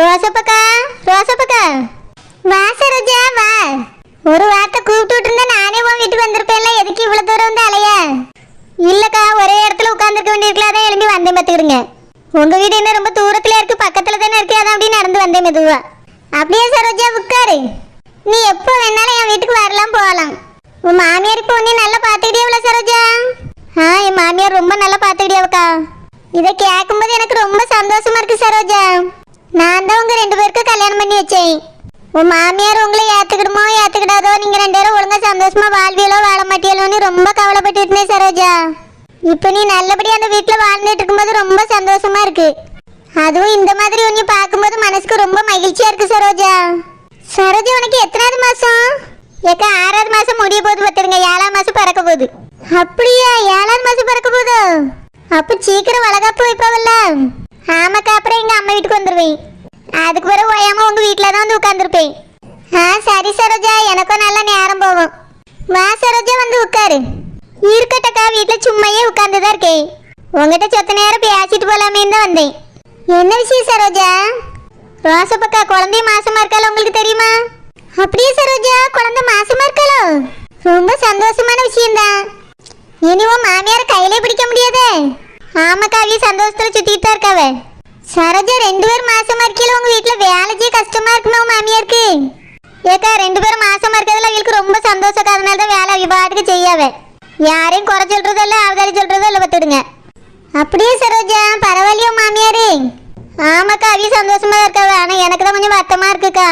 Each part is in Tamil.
ரோசப்பக்கா ரோசப்பக்கா. வா சரோஜா வா. ஒரு வார்த்தை கூப்பிட்டு விட்டுருந்தா நானே உன் வீட்டுக்கு வந்திருப்பேன்ல. எதுக்கு இவ்வளவு தூரம் வந்து அலைய? இல்லக்கா ஒரே இடத்துல உட்காந்துருக்க வேண்டியிருக்கலாம் அதான் எழும்பி வந்தேன் பார்த்துக்கிடுங்க. உங்க வீடு என்ன ரொம்ப தூரத்துல இருக்கு பக்கத்துல தானே இருக்கு அதான் அப்படியே நடந்து வந்தேன் மெதுவா. அப்படியே சரோஜா உட்காரு. நீ எப்போ வேணாலும் என் வீட்டுக்கு வரலாம் போகலாம். உன் மாமியார் இப்போ உன்னையும் நல்லா பார்த்துக்கிட்டே சரோஜா? ஆ என் மாமியார் ரொம்ப நல்லா பார்த்துக்கிட்டியாவுக்கா. இதை கேட்க எனக்கு ரொம்ப சந்தோஷமா இருக்கு சரோஜா நான் தான் உங்க ரெண்டு பேருக்கு கல்யாணம் உன் மாமியார் உங்களை ஏத்துக்கிடுமோ ஏத்துக்கிடாதோ நீங்க ரெண்டு பேரும் ஒழுங்கா சந்தோஷமா வாழ்வியலோ வாழ மாட்டியலோன்னு ரொம்ப கவலைப்பட்டு இருந்தேன் சரோஜா. இப்போ நீ நல்லபடியா அந்த வீட்டுல வாழ்ந்துட்டு இருக்கும்போது ரொம்ப சந்தோஷமா இருக்கு. அதுவும் இந்த மாதிரி உன்னை பார்க்கும்போது மனசுக்கு ரொம்ப மகிழ்ச்சியா இருக்கு சரோஜா. சரோஜா உனக்கு எத்தனாவது மாசம்? ஏக்கா ஆறாவது மாசம் முடிய போகுது பார்த்துருங்க ஏழாம் மாசம் பறக்க போகுது. அப்படியா? ஏழாவது மாசம் பறக்க போகுது? அப்ப சீக்கிரம் வளகாப்பு வைப்பாவல்ல. ஆமாக்கா அப்புறம் எங்க அம்மா வீட்டுக்கு வந்துருவேன். அதுக்கு பிறகு ஓயாம உங்க வீட்டில தான் வந்து உட்காந்துருப்பேன் ஆ சரி சரோஜா எனக்கும் நல்ல நேரம் போகும். வா சரோஜா வந்து உட்காரு. இருக்கட்டக்கா வீட்டில் சும்மையே உட்கார்ந்துதான் இருக்கேன். உங்ககிட்ட சொத்த நேரம் பேசிட்டு போலாமே தான் வந்தேன். என்ன விஷயம் சரோஜா? ரோசப்பக்கா குழந்தை மாசமா இருக்கால உங்களுக்கு தெரியுமா? அப்படியே சரோஜா குழந்தை மாசமா இருக்காளோ? ரொம்ப சந்தோஷமான விஷயம்தான். இனி உன் மாமியார கையிலே பிடிக்க முடியாதே? ஆமாக்கா அவிய சந்தோஷத்துல சுத்திட்டு தான் இருக்காவ. சரோஜா ரெண்டு பேரும் மாசமா இருக்கீல உங்க வீட்டுல வேலைக்கே கஷ்டமா இருக்கணும் மாமியாருக்கு? ஏக்கா ரெண்டு பேரும் மாசமா இருக்கிறதுல அவங்களுக்கு ரொம்ப சந்தோஷம். அதனால தான் வேலை அவி பாட்டுக்கு யாரையும் குறை சொல்றதோ இல்ல அவதாரி சொல்றதோ இல்ல பத்துடுங்க அப்படியே சரோஜா பரவாயில்லையோ மாமியாரு? ஆமாக்கா அவிய சந்தோஷமா தான் இருக்காவ ஆனா எனக்கு தான் கொஞ்சம் வருத்தமா இருக்குக்கா.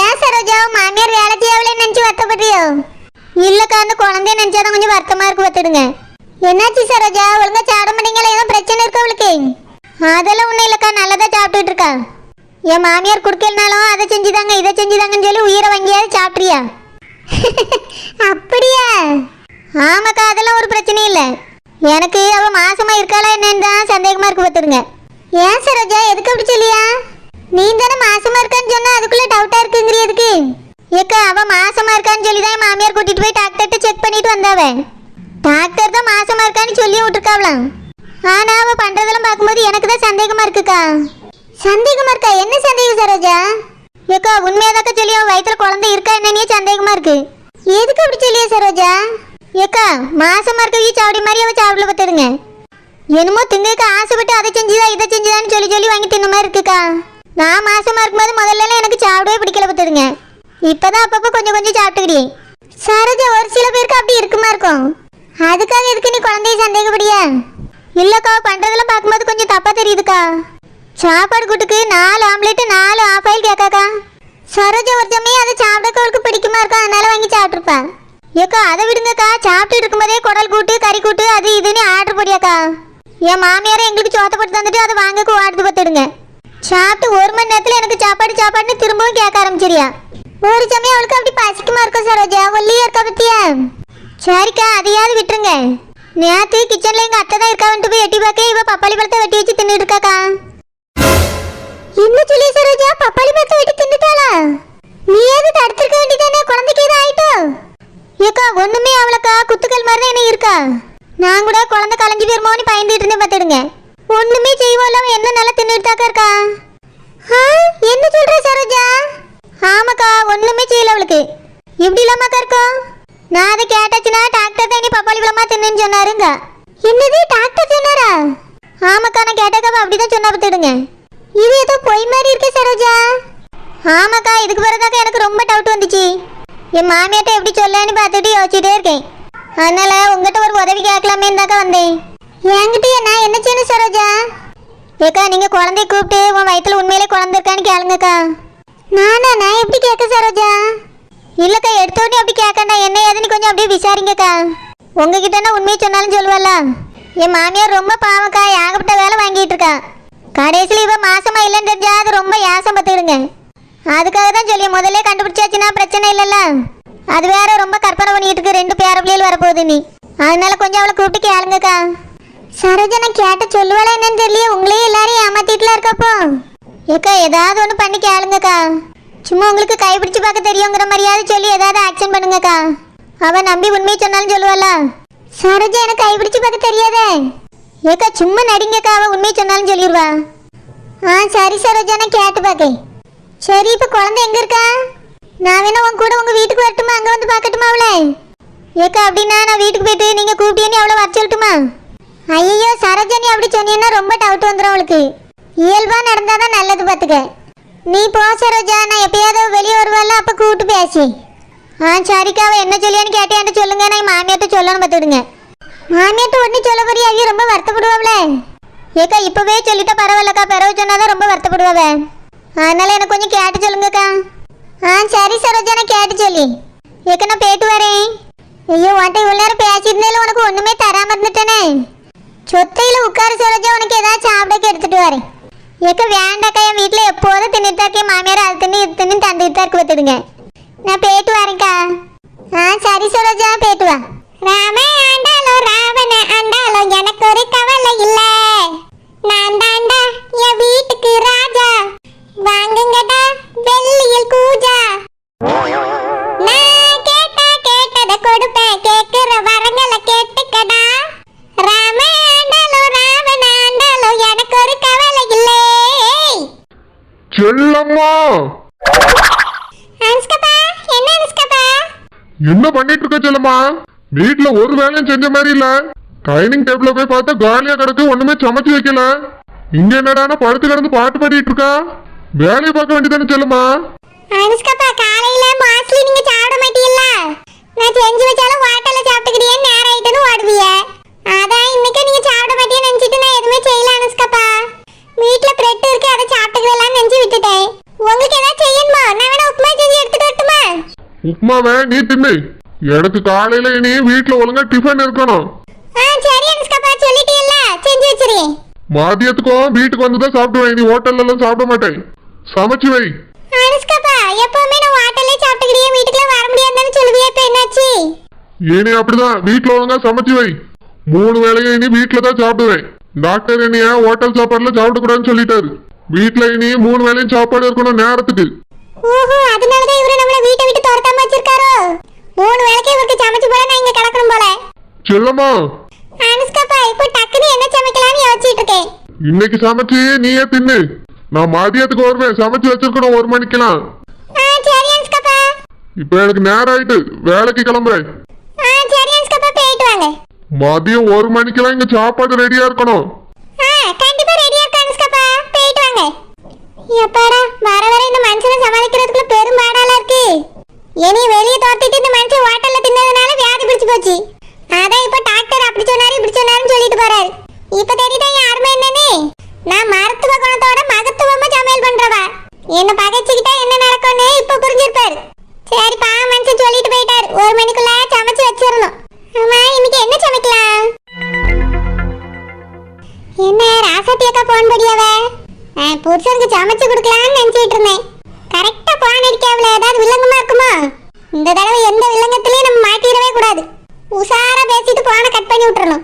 ஏன் சரோஜா உன் மாமியார் வேலை செய்யவில்லை நினைச்சு வருத்தப்படுறியோ? இல்லக்கா அந்த குழந்தைய நினைச்சாதான் கொஞ்சம் வருத்தமா இருக்கு பார்த்துடுங்க. என்னாச்சு சரோஜா ஒழுங்கா சாப்பிட மாட்டீங்களா? ஏதோ பிரச்சனை இருக்கா அவளுக்கு அதெல்லாம் ஒன்றும் இல்லைக்கா நல்லதா சாப்பிட்டுட்டு இருக்கா. என் மாமியார் குடுக்கலனாலும் அதை செஞ்சுதாங்க இதை செஞ்சுதாங்கன்னு சொல்லி உயிரை வாங்கியாவது சாப்பிட்றியா? அப்படியா? ஆமாக்கா அதெல்லாம் ஒரு பிரச்சனையும் இல்லை. எனக்கு அவள் மாசமா இருக்காளா என்னன்னு தான் சந்தேகமா இருக்கு பார்த்துருங்க ஏன் சரோஜா எதுக்கு அப்படி சொல்லியா? நீ தானே மாசமா இருக்கான்னு சொன்னா அதுக்குள்ள டவுட்டா இருக்குங்கிறதுக்கு ஏக்கா அவ மாசமா இருக்கான்னு சொல்லி தான் மாமியார் கூட்டிட்டு போய் டாக்டர்கிட்ட செக் பண்ணிட்டு வந்தாவே. டாக்டர் தான் மாசமா இருக்கான்னு சொல்லி விட்டுருக்காவலாம். ஆனா அவ பண்றதெல்லாம் பார்க்கும்போது எனக்கு தான் சந்தேகமா இருக்குக்கா. சந்தேகமா இருக்கா? என்ன சந்தேகம் சரோஜா? ஏக்கா உண்மையாதாக்கா சொல்லி அவன் வயிற்றில் குழந்தை இருக்கா என்னன்னே சந்தேகமா இருக்கு. எதுக்கு அப்படி சொல்லியா சரோஜா? ஏக்கா மாசமா இருக்க சாவடி மாதிரி அவ சாப்பிட பார்த்துடுங்க என்னமோ திங்கக்க ஆசைப்பட்டு அதை செஞ்சுதா இதை செஞ்சுதான்னு சொல்லி சொல்லி வாங்கி தின்ன மாதிரி இருக்குக்கா. நான் மாசமா இருக்கும்போது முதல்ல எனக்கு சாப்பிடவே பிடிக்கல பார்த்துடுங்க இப்பதான் அப்பப்போ கொஞ்சம் கொஞ்சம் சாப்பிட்டுக்கிறேன். சரோஜா ஒரு சில பேருக்கு அப்படி இருக்குமா இருக்கும். அதுக்காக எதுக்கு நீ குழந்தைய சந்தேகப்படியா இல்லைக்கா பண்றதெல்லாம் பார்க்கும்போது கொஞ்சம் தப்பாக தெரியுதுக்கா. சாப்பாடு கூட்டுக்கு நாலு ஆம்லேட்டு நாலு ஆஃப் ஆயில் கேட்காக்கா சரோஜா ஒரு அதை சாப்பிடக்க அவளுக்கு பிடிக்குமா இருக்கா? அதனால வாங்கி சாப்பிட்ருப்பா ஏக்கா அதை விடுங்கக்கா. சாப்பிட்டு இருக்கும்போதே குடல் கூட்டு கறி கூட்டு அது இதுன்னு ஆர்டர் போடியாக்கா. என் மாமியாரை எங்களுக்கு சோத்த போட்டு தந்துட்டு அதை வாங்கக்கு வாடுது பார்த்துடுங்க. சாப்பிட்டு ஒரு மணி நேரத்தில் எனக்கு சாப்பாடு சாப்பாடுன்னு திரும்பவும் கேட்க ஆரம்பிச்சிரியா. ஒரு சமயம் அவளுக்கு அப்படி பசிக்குமா இருக்கும் சரோஜா? ஒல்லியா இருக்கா பத்தியா? சரிக்கா அதையாவது விட்டுருங்க. நேத்து கிச்சன்ல எங்க அத்தை தான் இருக்கா வந்துட்டு போய் எட்டி பார்க்க இவ பப்பாளி பழத்தை வெட்டி வச்சு தின்னுட்டு இருக்காக்கா என்ன சொல்லி சரோஜா? பப்பாளி பழத்தை வெட்டி தின்னுட்டாளா? நீ ஏது தடுத்திருக்க வேண்டியதானே? குழந்தைக்கு ஏதோ ஆயிட்டோ? ஏக்கா ஒண்ணுமே அவளக்கா குத்துக்கள் மாதிரி தான் என்ன இருக்கா? நான் கூட குழந்தை கலைஞ்சு போயிருமோன்னு பயந்துட்டு இருந்தேன் பார்த்துடுங்க. ஒண்ணுமே செய்வோம் இல்லாம என்ன நல்லா தின்னுட்டாக்கா இருக்கா? ஆ, என்ன சொல்ற சரோஜா? ஆமாக்கா ஒண்ணுமே செய்யல அவளுக்கு. எப்படி இல்லாமக்கா இருக்கும் நான் அதை கேட்டாச்சுன்னா டாக்டர் தான் நீ பப்பாளி பழமா தின்னுன்னு சொன்னாருங்க. என்னது டாக்டர் சொன்னாரா? ஆமாக்கா நான் கேட்டாக்கா அப்படிதான் சொன்னா பார்த்துடுங்க. இது ஏதோ பொய் மாதிரி இருக்கு சரோஜா. ஆமாக்கா இதுக்கு பிறகுதாக்கா எனக்கு ரொம்ப டவுட் வந்துச்சு. என் மாமியாட்ட எப்படி சொல்லலான்னு பார்த்துட்டு யோசிச்சுட்டே இருக்கேன். அதனால உங்ககிட்ட ஒரு உதவி கேட்கலாமே தாக்கா வந்தேன். என்கிட்ட நான் என்ன செய்யணும் சரோஜா? ஏக்கா நீங்க குழந்தைய கூப்பிட்டு உன் வயிற்றுல உண்மையிலே குழந்தை இருக்கான்னு கேளுங்கக்கா. நானா நான் எப்படி கேட்க சரோஜா? இல்லக்கா எடுத்தோடனே அப்படி கேட்கண்டா என்ன ஏதுன்னு கொஞ்சம் அப்படியே விசாரிங்கக்கா. உங்ககிட்ட உண்மையை சொன்னாலும் சொல்லுவல்ல. என் மாமியார் ரொம்ப பாவக்கா ஏகப்பட்ட வேலை வாங்கிட்டு இருக்கா? கடைசியில் இவன் மாசமா இல்லைன்னு தெரிஞ்சா அது ரொம்ப ஏசம் பத்துடுங்க அதுக்காக தான் சொல்லி முதல்ல கண்டுபிடிச்சாச்சுன்னா பிரச்சனை இல்லைல்ல. அது வேற ரொம்ப கற்பனை பண்ணிட்டு இருக்கு. ரெண்டு பேர பிள்ளைகள் வரப்போகுது நீ அதனால கொஞ்சம் அவளை கூப்பிட்டு கேளுங்கக்கா. சரோஜனை கேட்ட சொல்லுவாளா என்னன்னு தெரியல உங்களையும் எல்லாரையும் ஏமாத்திட்டுல இருக்கப்போ. ஏக்கா ஏதாவது ஒன்று பண்ணி கேளுங்கக்கா. சும்மா உங்களுக்கு கைப்பிடிச்சு பார்க்க தெரியுங்கிற மாதிரியாவது சொல்லி ஏதாவது ஆக்ஷன் பண்ணுங்கக்கா. அவன் நம்பி உண்மையை சொன்னாலும் சொல்லுவாள? சரோஜா எனக்கு கைப்பிடிச்சு பார்க்க தெரியாதே. ஏக்கா சும்மா நடிங்கக்கா அவன் உண்மையை சொன்னாலும் சொல்லிடுவா. ஆ சரி சரோஜா நான் கேட்டு பார்க்கேன். சரி இப்போ குழந்தை எங்கே இருக்கா? நான் வேணா உன் கூட உங்கள் வீட்டுக்கு வரட்டுமா? அங்கே வந்து பார்க்கட்டுமா அவளை? ஏக்கா அப்படின்னா நான் வீட்டுக்கு போயிட்டு நீங்கள் கூப்பிட்டேன்னு அவ்வளோ வர சொல்லட்டுமா? ஐயோ சரோஜா நீ அப்படி சொன்னீங்கன்னா ரொம்ப டவுட் வந்துடும் அவளுக்கு. இயல்பாக நடந்தால் தான் நல்லது பார்த்துக்க. நீ போ சரோஜா. நான் எப்பயாவது வெளியே வருவாள் அப்போ கூப்பிட்டு பேசி. ஆ சரிக்கா அவள் என்ன சொல்லியான்னு கேட்டேன் சொல்லுங்க. நான் மாமியார்ட்ட சொல்லணும் பார்த்துடுங்க. மாமியார்ட்ட ஒன்றும் சொல்ல போறியா ஐயோ ரொம்ப வருத்தப்படுவாங்களே ஏக்கா இப்போவே சொல்லிட்டா பரவாயில்லக்கா. பிறகு சொன்னாதான் ரொம்ப வருத்தப்படுவாவே. அதனால எனக்கு கொஞ்சம் கேட்டு சொல்லுங்கக்கா. ஆ சரி சரோஜா நான் கேட்டு சொல்லி. ஏக்கா நான் போயிட்டு வரேன். ஐயோ உன்ட்ட இவ்வளோ நேரம் பேசியிருந்தேல உனக்கு ஒன்றுமே தராமல் இருந்துட்டேனே. சொத்தையில் உட்கார சரோஜா. உனக்கு ஏதாச்சும் சாப்பிடக்கு எடுத்துகிட்டு வரேன். ஏக்க வேண்டாக்கா என் வீட்டில் எப்போதும் தின்னுட்டு இருக்கேன் மாமியார் அது தின்னு இது தின்னு தந்துட்டு தான் இருக்கு நான் போயிட்டு வரேன்க்கா. ஆ சரி சரோஜா போயிட்டு வா. ராம ஆண்டாலோ ராவண ஆண்டாலோ எனக்கு ஒரு கவலை இல்லை. இருக்க செல்லம்மா வீட்ல ஒரு வேலையும் செஞ்ச மாதிரி இல்ல. டைனிங் டேபிள்ல போய் பார்த்தா காலியா கிடக்கு ஒண்ணுமே சமைச்சு வைக்கல. இங்க என்னடானா படுத்து கிடந்து பாட்டு பாடிட்டு இருக்கா? வேலையை பார்க்க வேண்டியதானே செல்லம்மா அனுஷ்கப்பா காலையில மோஸ்ட்லி நீங்க சாப்பிட மாட்டீல்ல நான் செஞ்சு வச்சாலும் ஹோட்டல்ல சாப்பிட்டுக்கிட்டே நேரம் ஆயிட்டுன்னு அதான் இன்னைக்கு நீங்க சாப்பிட மாட்டீங்கன்னு நினைச்சிட்டு நான் எதுவுமே செய்யல அனுஷ்கப்பா. வீட்ல பிரெட் இருக்கு அதை சாப்பிட்டுக்கலாம்னு நினைச்சு விட்டுட்டேன். உங்களுக்கு ஏதாவது செய்யணுமா? நான் வேணா உப்புமா செஞ்சு எடுத்துட்டு வரட்டுமா? உப்மாவை நீ தின்னு. எனக்கு காலையில இனி வீட்ல ஒழுங்கா டிஃபன் இருக்கணும். மதியத்துக்கும் வீட்டுக்கு வந்து தான் சாப்பிடுவேன். நீ ஹோட்டல்ல எல்லாம் சாப்பிட மாட்டேன். சமைச்சு வை. அனுஷ்கப்பா எப்பவுமே நான் ஹோட்டல்லே சாப்பிட்டுக்கிட்டே வீட்டுக்குள்ள வர முடியாதுன்னு சொல்லுவியே இப்ப என்னாச்சு? இனி அப்படிதான் வீட்ல ஒழுங்கா சமைச்சு வை. மூணு வேளையும் இனி வீட்ல தான் சாப்பிடுவேன். டாக்டர் என்னைய ஹோட்டல் சாப்பாடுல சாப்பிடக்கூடாதுன்னு சொல்லிட்டாரு. வீட்ல இனி மூணு வேளையும் சாப்பாடு இருக்கணும் நேரத்துக்கு. ஓஹோ அதனாலதான் இவரு நம்மள வீட்டை விட்டு துரத்தாம வச்சிருக்காரோ? மூணு வேளைக்கு இவருக்கு சமைச்சு போல நான் இங்க கிடக்கணும் போல. செல்லம்மா. அனுஷ்காப்பா இப்போ டக்குன்னு என்ன சமைக்கலாம்னு யோசிச்சுட்டு இருக்கேன் இன்னைக்கு சமைச்சு நீயே தின்னு. நான் மதியத்துக்கு வருவேன் சமைச்சு வச்சிருக்கணும் ஒரு மணிக்கெல்லாம். ஆ சரி அனுஷ்காப்பா இப்போ எனக்கு நேரம் ஆயிட்டு வேலைக்கு கிளம்புறேன். ஆ சரி அனுஷ்காப்பா போயிட்டு வாங்க. மதியம் ஒரு மணிக்கெல்லாம் இங்க சாப்பாடு ரெடியா இருக்கணும். ஆ கண்டிப்பா ரெடியா இருக்கு அனுஷ்காப்பா போயிட்டு வாங்க. எப்பாடா வர வர இந்த மனுஷனை சமாளிக்கிறதுக்குள்ள பெரும் பாடால இருக்கு. இனி வெளியே தோத்திட்டு இந்த மனுஷன் ஹோட்டல்ல தின்னதுனால வியாதி பிடிச்சு போச்சு. அதான் இப்ப டாக்டர் அப்படி சொன்னாரு இப்படி சொன்னாருன்னு சொல்லிட்டு போறாரு. இப்ப தெரியுதா என் அருமை என்னன்னு? நான் மருத்துவ குணத்தோட மகத்துவமா சமையல் பண்றவா. என்ன பகைச்சுக்கிட்டா என்ன நடக்கும்னு இப்ப புரிஞ்சிருப்பாரு. சரி பா மனுஷன் சொல்லிட்டு போயிட்டாரு. ஒரு மணிக்குள்ள சமைச்சு வச்சிடணும் ஆமா இன்னைக்கு என்ன சமைக்கலாம்? என்ன ராசாத்தி அக்கா போன் படியாவ புருஷனுக்கு சமைச்சு கொடு நினைச்சிட்டு இருந்தேன் கரெக்டா போன் அடிக்காவல ஏதாவது வில்லங்கமா இருக்குமா இந்த தடவை நம்ம மாட்டிடவே கூடாது. உஷாரா பேசிட்டு போன கட் பண்ணி விட்டுறணும்.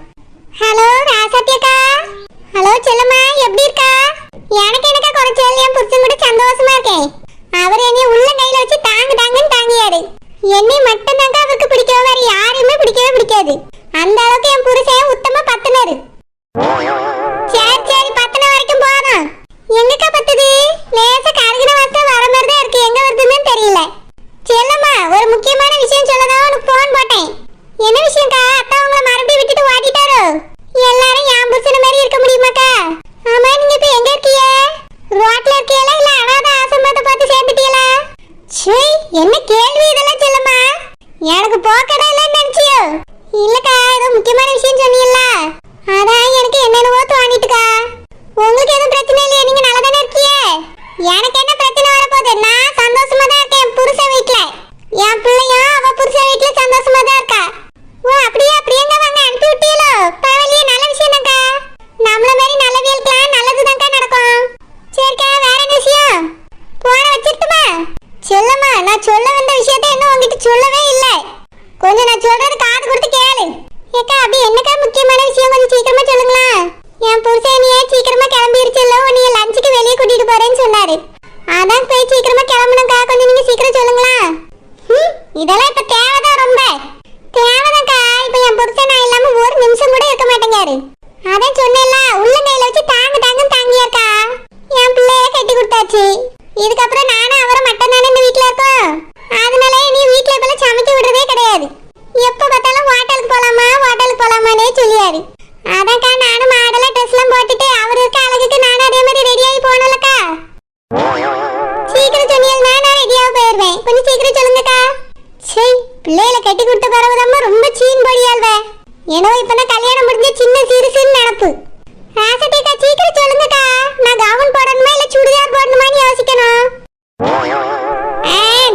செல்லம்மா நான் சொல்ல வந்த விஷயத்த இன்னும் உங்ககிட்ட சொல்லவே இல்லை. கொஞ்சம் நான் சொல்றது காது கொடுத்து கேளு. ஏக்கா அப்படி என்னக்கா முக்கியமான விஷயம்? கொஞ்சம் சீக்கிரமா சொல்லுங்களேன். என் புருஷன் நீ சீக்கிரமா கிளம்பிருச்சல்ல உன்னைய லஞ்சுக்கு வெளியே கூட்டிட்டு போறேன்னு சொன்னாரு. அதான் போய் சீக்கிரமா கிளம்பணும்க்கா. கொஞ்சம் நீங்க சீக்கிரம் சொல்லுங்களா இதெல்லாம் இப்ப தேவைதான் ரொம்ப. தேவைதான்க்கா. இப்ப என் புருஷன் நான் இல்லாம ஒரு நிமிஷம் கூட இருக்க மாட்டேங்காரு. அதான் சொன்னேன்ல உள்ள கையில வச்சு தாங்க தாங்க தாங்கியாக்கா என் பிள்ளைய கட்டி கொடுத்தாச்சு. இதுக்கப்புறம் நான் பிள்ளைகளை கட்டி கொடுத்த பிறகுதாம்மா ரொம்ப சீன் பொடியாள்வே ஏனோ இப்ப நான் கல்யாணம் முடிஞ்ச சின்ன சிறுசுன்னு நினப்பு. ராசட்டேக்கா சீக்கிரம் சொல்லுங்கக்கா. நான் கவுன் போடணுமா இல்ல சுடிதார் போடணுமான்னு யோசிக்கணும்.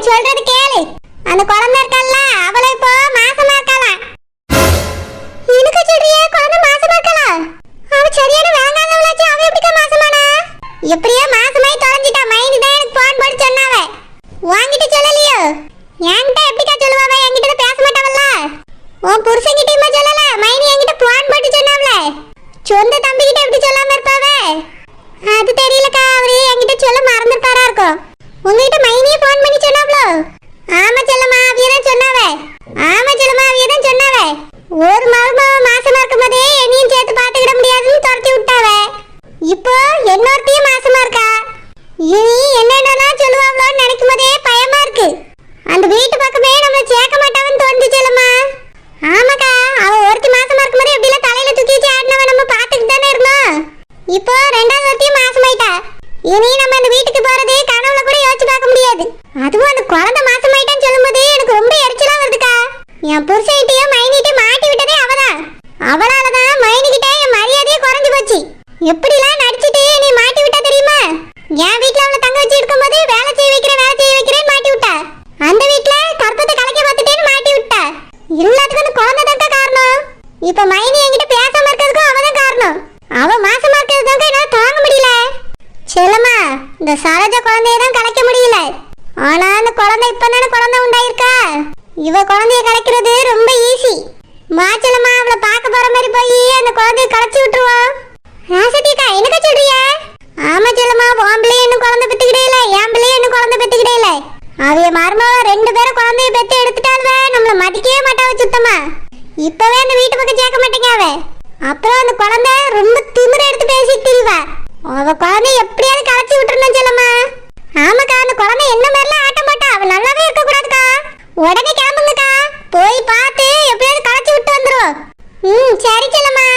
சொல்றது கேளு. அந்த குழந்தை இருக்கல்ல அவளை இப்போ மாசமா இருக்கலாம் எனக்கு சொல்றியே குழந்தை மாசமா இருக்கலாம் அவ சரியான வேண்டாதவளாச்சு அவ எப்படிக்கா மாசமானா? எப்படியோ மாசமாய் தொலைஞ்சிட்டா மைண்ட் தான் எனக்கு போன் போட்டு சொன்னாவே. வாங்கிட்டு சொல்லலையோ? என்கிட்ட எப்படிக்கா சொல்லுவாவ? என்கிட்ட பேச மாட்டாவல்ல. உன் புருஷன்கிட்டயுமா சொல்லல. மைனி என்கிட்ட போன் போட்டு சொன்னாவல. சொந்த தம்பி கிட்ட எப்படி சொல்லாம இருப்பாவ? அது தெரியலக்கா. அவரு என்கிட்ட சொல்ல மறந்துட்டாரா இருக்கும் உங்ககிட்ட மைனியே போன் பண்ணி சொன்னாவளோ ஆமா செல்லம்மா அவியதான் சொன்னாவ. ஆமா செல்லம்மா அவியதான் சொன்னாவ ஒரு மருமக மாசமா இருக்கும் போதே என்னையும் சேர்த்து பாத்துக்கிட முடியாதுன்னு துரத்தி விட்டாவ இப்போ இன்னொருத்தையும் மாசமா இருக்கா இனி என்னென்னலாம் சொல்லுவாங்களோன்னு நினைக்கும் போதே பயமா இருக்கு அந்த வீட்டு பக்கமே நம்மள சேர்க்க மாட்டாங்கன்னு தோணுச்சு செல்லம்மா ஆமாக்கா அவ ஒருத்தி மாசமா இருக்கும்போது எப்படிலாம் தலையில தூக்கி வச்சு ஆடினவ நம்ம பார்த்துட்டு தானே இருந்தோம் இப்போ ரெண்டாவது ஒருத்தியும் மாசமாயிட்டா இனி நம்ம இந்த வீட்டுக்கு போறது கனவுல கூட யோசிச்சு பார்க்க முடியாது அதுவும் அந்த குழந்தை மாசமாயிட்டான்னு சொல்லும்போது எனக்கு ரொம்ப எரிச்சலா வருதுக்கா. என் புருஷன்கிட்டயும் மைனிட்டையும் மாட்டி விட்டதே அவதான் அவளால தான் மைனிக்கிட்ட என் மரியாதையே குறைஞ்சு போச்சு. எப்படிலாம் நடிச்சிட்டு நீ மாட்டி விட்டா தெரியுமா? என் வீட்ல அவளை தங்க வச்சு இருக்கும்போது வேலை செய்ய வைக்கிறேன் வேலை செய்ய வைக்கிறேன்னு மாட்டி விட்டா. அந்த வீட்ல கற்பத்தை கலைக்க பார்த்துட்டேன்னு மாட்டி விட்டா. எல்லாத்துக்கும் அந்த குழந்தை தான் காரணம். இப்ப மைனி என்கிட்ட பேசாம இருக்கிறதுக்கும் அவதான் காரணம். அவ மாசமா இருக்கிறதுக்கு என்னால தாங்க முடியல. செல்லம்மா இந்த சரோஜா குழந்தைய தான் கலைக்க முடியும்? ஆனா அந்த குழந்தை இப்பதானே குழந்தை உண்டாயிருக்கா? இவ குழந்தைய கலைக்கிறது ரொம்ப ஈஸி மாச்சலமா அவளை பார்க்க போற மாதிரி போய் அந்த குழந்தைய கலைச்சு விட்டுருவோம் ராசதிக்கா என்னக்கா சொல்றிய ஆமா செல்லம்மா உன் பிள்ளைய இன்னும் குழந்தை பெத்துக்கிட்டே இல்ல என் பிள்ளைய இன்னும் குழந்தை பெத்துக்கிட்டே இல்ல. அவைய மருமக ரெண்டு பேரும் குழந்தைய பெத்து எடுத்துட்டாலுவே நம்மள மதிக்கவே மாட்டாவ சுத்தமா. இப்பவே அந்த வீட்டு பக்கம் சேர்க்க மாட்டேங்க அவ. அப்புறம் அந்த குழந்தை ரொம்ப திமிர எடுத்து பேசிட்டு திரிவா. அவ குழந்தைய எப்படியாவது கலைச்சு விட்டுறணும் செல்லம்மா ஆமாக்கா அந்த குழந்தை என்ன மாதிரிலாம் ஆட்டம் போட்டா அவள் நல்லாவே இருக்க கூடாதுக்கா உடனே கிளம்புங்கக்கா. போய் பார்த்து எப்படியாவது களைச்சு விட்டு வந்துடும் ம் சரி செல்லம்மா.